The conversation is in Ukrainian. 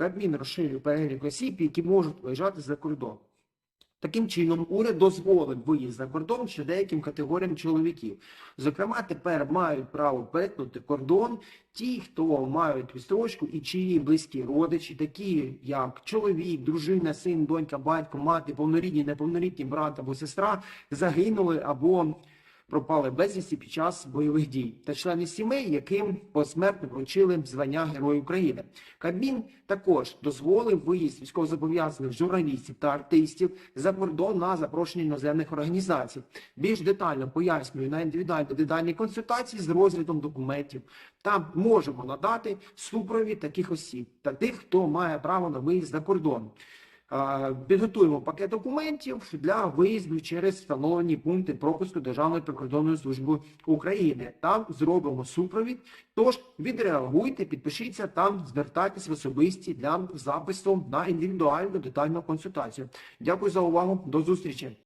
Кабмін розширює перелік осіб, які можуть виїжджати за кордон. Таким чином, уряд дозволив виїзд за кордон ще деяким категоріям чоловіків. Зокрема, тепер мають право перетнути кордон ті, хто мають відстрочку і чиї близькі родичі, такі як чоловік, дружина, син, донька, батько, мати, повнорідні, неповнолітні брат або сестра загинули або пропали безвісті під час бойових дій та члени сімей, яким посмертно вручили звання Герой України. Кабмін також дозволив виїзд військовозобов'язаних журналістів та артистів за кордон на запрошення іноземних організацій. Більш детально пояснюю на індивідуальні детальні консультації з розглядом документів. Там можемо надати супровід таких осіб та тих, хто має право на виїзд за кордон. Підготуємо пакет документів для виїзду через встановлені пункти пропуску Державної прикордонної служби України. Там зробимо супровід. Тож відреагуйте, підпишіться там, звертайтесь в особисті для запису на індивідуальну детальну консультацію. Дякую за увагу. До зустрічі.